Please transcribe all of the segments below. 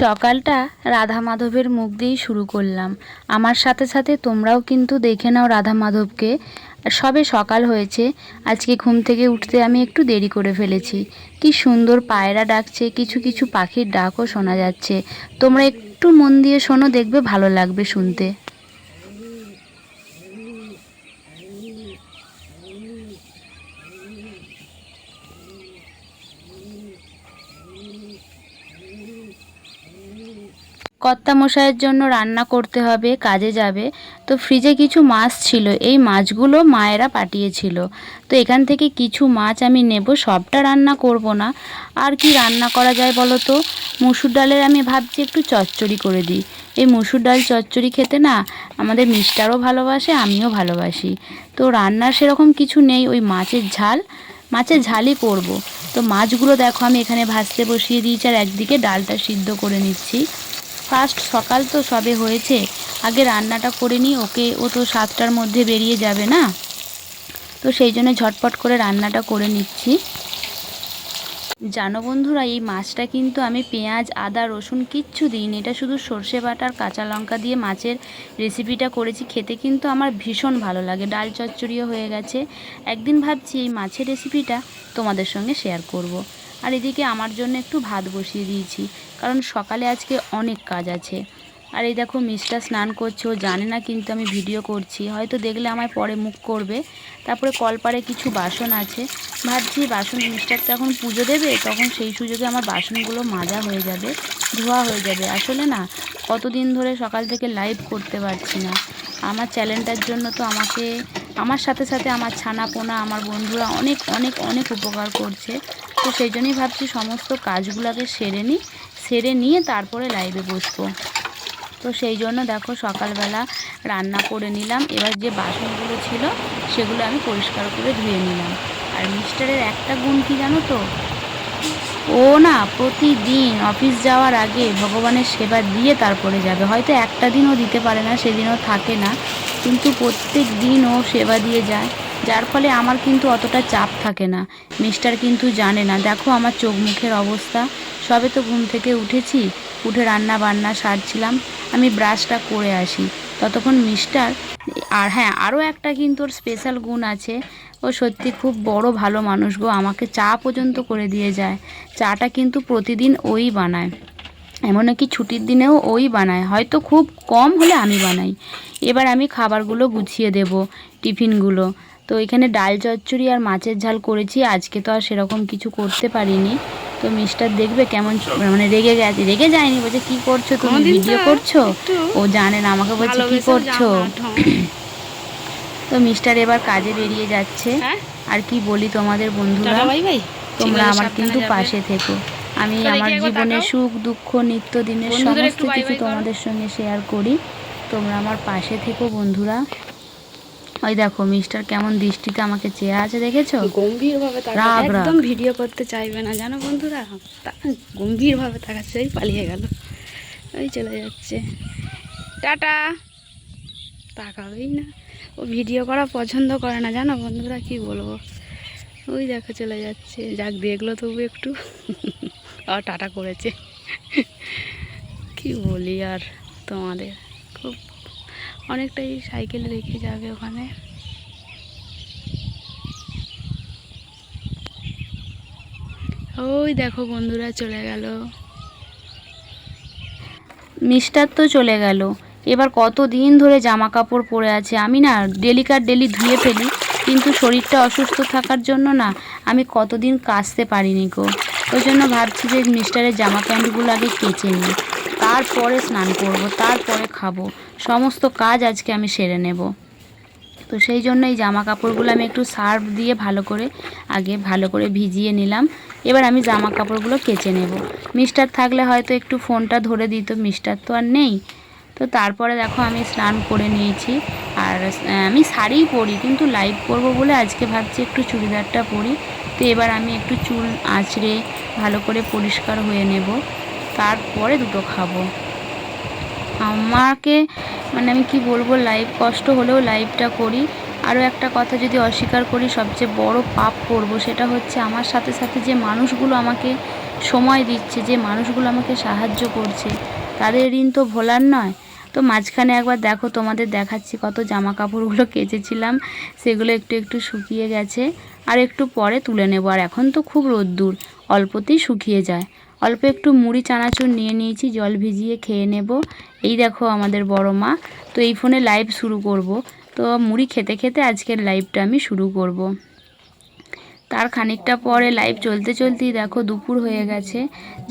সকালটা রাধা মাধবের মুখ দিয়েই শুরু করলাম। আমার সাথে সাথে তোমরাও কিন্তু দেখে নাও রাধা মাধবকে সবে সকাল হয়েছে, আজকে ঘুম থেকে উঠতে আমি একটু দেরি করে ফেলেছি। কি সুন্দর পায়রা ডাকছে, কিছু কিছু পাখির ডাকও শোনা যাচ্ছে। তোমরা একটু মন দিয়ে শোনো, দেখবে ভালো লাগবে শুনতে। কর্তা মশাইয়ের জন্য রান্না করতে হবে, কাজে যাবে। তো ফ্রিজে কিছু মাছ ছিল, এই মাছগুলো মায়েরা পাঠিয়েছিল। তো এখান থেকে কিছু মাছ আমি নেব, সবটা রান্না করব না। আর কি রান্না করা যায় বলো তো? মুসুর ডালের আমি ভাবছি একটু চচ্চড়ি করে দিই। এই মুসুর ডাল চচ্চড়ি খেতে না আমাদের মিষ্টারও ভালোবাসে, আমিও ভালোবাসি। তো রান্নার সেরকম কিছু নেই, ওই মাছের ঝাল। মাছের ঝালই করব। তো মাছগুলো দেখো, আমি এখানে ভাজতে বসিয়ে দিয়েছি আর একদিকে ডালটা সিদ্ধ করে নিচ্ছি। ফার্স্ট সকাল তো সবে হয়েছে। আগে রান্নাটা করে নিই, ওকে, ও তো সাতটার মধ্যে বেরিয়ে যাবে না? তো সেই জন্য ঝটপট করে রান্নাটা করে নিচ্ছি। জানো বন্ধুরা, এই মাছটা কিন্তু আমি পেঁয়াজ, আদা, রসুন কিচ্ছু দিইনি। এটা শুধু সর্ষে বাটার কাঁচা লঙ্কা দিয়ে মাছের রেসিপিটা করেছি। খেতে কিন্তু আমার ভীষণ ভালো লাগে। ডাল চচ্চড়িও হয়ে গেছে। একদিন ভাবছি এই মাছের রেসিপিটা তোমাদের সঙ্গে শেয়ার করব। আর এদিকে আমার জন্য একটু ভাত বসিয়ে দিয়েছি, কারণ সকালে আজকে অনেক কাজ আছে। আর এই দেখো মিষ্টা স্নান করছে, ও জানে না কিন্তু আমি ভিডিও করছি, হয়তো দেখলে আমায় পরে মুখ করবে। তারপরে কলপারে কিছু বাসন আছে, ভাবছি বাসন মিস্টার তো এখন পুজো দেবে, তখন সেই সুযোগে আমার বাসনগুলো মাজা হয়ে যাবে, ধোয়া হয়ে যাবে। আসলে না, কতদিন ধরে সকাল থেকে লাইভ করতে পারছি না। আমার চ্যানেলটার জন্য তো আমাকে, আমার সাথে সাথে আমার ছানাপোনা, আমার বন্ধুরা অনেক অনেক অনেক উপকার করছে। তো সেই জন্যই ভাবছি সমস্ত কাজগুলোকে সেরে নিই, সেরে নিয়ে তারপরে লাইভে বসবো। তো সেই জন্য দেখো সকালবেলা রান্না করে নিলাম। এবার যে বাসনগুলো ছিল, সেগুলো আমি পরিষ্কার করে ধুয়ে নিলাম। আর মিস্টারের একটা গুণ কি জানো তো? ও না প্রতিদিন অফিস যাওয়ার আগে ভগবানের সেবা দিয়ে তারপরে যাবে। হয়তো একটা দিনও দিতে পারে না, সেদিনও থাকে না। কিন্তু প্রত্যেক দিন ও সেবা দিয়ে যায়। যার ফলে আমার কিন্তু অতটা চাপ থাকে না। মিস্টার কিন্তু জানে না। দেখো আমার চোখ মুখের অবস্থা। সবে তো ঘুম থেকে উঠেছি। উঠে রান্না বান্না সারছিলাম। আমি ব্রাশটা করে আসি। ততক্ষণ মিস্টার, আর হ্যাঁ আরও একটা কিন্তু ওর স্পেশাল গুণ আছে। ও সত্যি খুব বড় ভালো মানুষ গো। আমাকে চা পর্যন্ত করে দিয়ে যায়। চাটা কিন্তু প্রতিদিন ওই বানায়। এমন কি ছুটির দিনেও ওই বানায়। হয়তো খুব কম হলে আমি বানাই। এবার আমি খাবারগুলো গুছিয়ে দেব, টিফিনগুলো। তো এখানে ডাল চচ্চড়ি আর মাছের ঝাল করেছি। আজকে তো আর সেরকম কিছু করতে পারিনি। তো মিস্টার দেখবে কেমন মানে রেগে গেছে রেগে যায়নি বলছে কি করছ তুমি? ভিডিও করছ? ও জানে না আমাকে বলছে কি করছ? তো মিস্টার এবার কাজে বেরিয়ে যাচ্ছে। হ্যাঁ? আর কি বলি তোমাদের বন্ধুরা? তোমরা আমার কিন্তু পাশে থেকো। আমি আমার জীবনে সুখ দুঃখ নিত্য দিনের সমস্ত কিছু তোমাদের সঙ্গে শেয়ার করি। তোমরা আমার পাশে থেকো বন্ধুরা। ওই দেখো মিস্টার কেমন দৃষ্টিতে আমাকে চেয়ে আছে দেখেছ? গম্ভীর ভাবে রাগ, রাগ। একদম ভিডিও করতে চাইবে না জানো বন্ধুরা? গম্ভীর ভাবে তাকাচ্ছে ওই পালিয়ে গেল। ওই চলে যাচ্ছে। টাটা। তাকাবেই না। ও ভিডিও করা পছন্দ করে না জানো বন্ধুরা কি বলব? ওই দেখো চলে যাচ্ছে। যাক দেখল তবু একটু। আর টাটা করেছে। কি বলি আর তোমাদের? খুব অনেকটাই সাইকেল রেখে যাবে ওখানে। ওই দেখো বন্ধুরা চলে গেল। মিস্টার তো চলে গেল। এবার কত দিন ধরে জামা কাপড় পরে আছে, আমি না ডেলিকার ডেলি ধুয়ে ফেলি, কিন্তু শরীরটা অসুস্থ থাকার জন্য না আমি কতদিন কাচতে পারিনি গো। ওই জন্য ভাবছি যে মিস্টারের জামা প্যান্টগুলো আগে কেচে নিই। তারপরে স্নান করব, তারপরে খাব। সমস্ত কাজ আজকে আমি সেরে নেব। তো সেই জন্য এই জামা কাপড়গুলো আমি একটু সার্ফ দিয়ে ভালো করে, আগে ভালো করে ভিজিয়ে নিলাম। এবার আমি জামা কাপড়গুলো কেচে নেব। মিস্টার থাকলে হয়তো একটু ফোনটা ধরে দিত, মিস্টার তো আর নেই। তো তারপরে দেখো আমি স্নান করে নিয়েছি। আর আমি শাড়িই পরি, কিন্তু লাইভ করব বলে আজকে ভাবছি একটু চুড়িদারটা পরি। তো এবার আমি একটু চুল আঁচড়ে ভালো করে পরিষ্কার হয়ে নেব। তারপরে দুটো খাব। আমাকে মানে আমি কি বলব লাইভ কষ্ট হলেও লাইভটা করি। আরও একটা কথা যদি অস্বীকার করি, সবচেয়ে বড় পাপ করব সেটা হচ্ছে আমার সাথে সাথে যে মানুষগুলো আমাকে সময় দিচ্ছে, যে মানুষগুলো আমাকে সাহায্য করছে, তাদের ঋণ তো ভোলার নয়। তো মাঝখানে একবার দেখো তোমাদের দেখাচ্ছি কত জামা কাপড়গুলো কেচেছিলাম, সেগুলো একটু একটু শুকিয়ে গেছে, আর একটু পরে তুলে নেব। আর এখন তো খুব রোদ্দুর, অল্পতেই শুকিয়ে যায়। অল্প একটু মুড়ি, চানাচুর নিয়ে নিয়েছি, জল ভিজিয়ে খেয়ে নেব। এই দেখো আমাদের বড় মা। তো এই ফোনে লাইভ শুরু করব। তো মুড়ি খেতে খেতে আজকের লাইভটা আমি শুরু করব। তার খানিকটা পরে লাইভ চলতে চলতেই দেখো দুপুর হয়ে গেছে।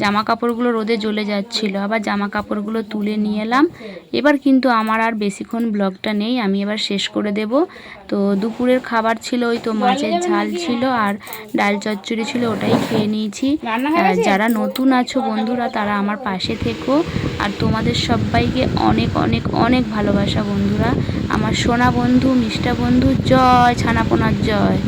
জামা কাপড়গুলো রোদে জ্বলে যাচ্ছিল। আবার জামা কাপড়গুলো তুলে নিয়ে এলাম। এবার কিন্তু আমার আর বেশিক্ষণ ব্লগটা নেই আমি এবার শেষ করে দেব। তো দুপুরের খাবার ছিল ওই তো মাছের ঝাল ছিল আর ডাল চচ্চড়ি ছিল ওটাই খেয়ে নিয়েছি। আর যারা নতুন আছো বন্ধুরা তারা আমার পাশে থেকো। আর তোমাদের সবাইকে অনেক অনেক অনেক ভালোবাসা বন্ধুরা। আমার সোনা বন্ধু মিষ্টা বন্ধু জয় ছানাপোনার জয়।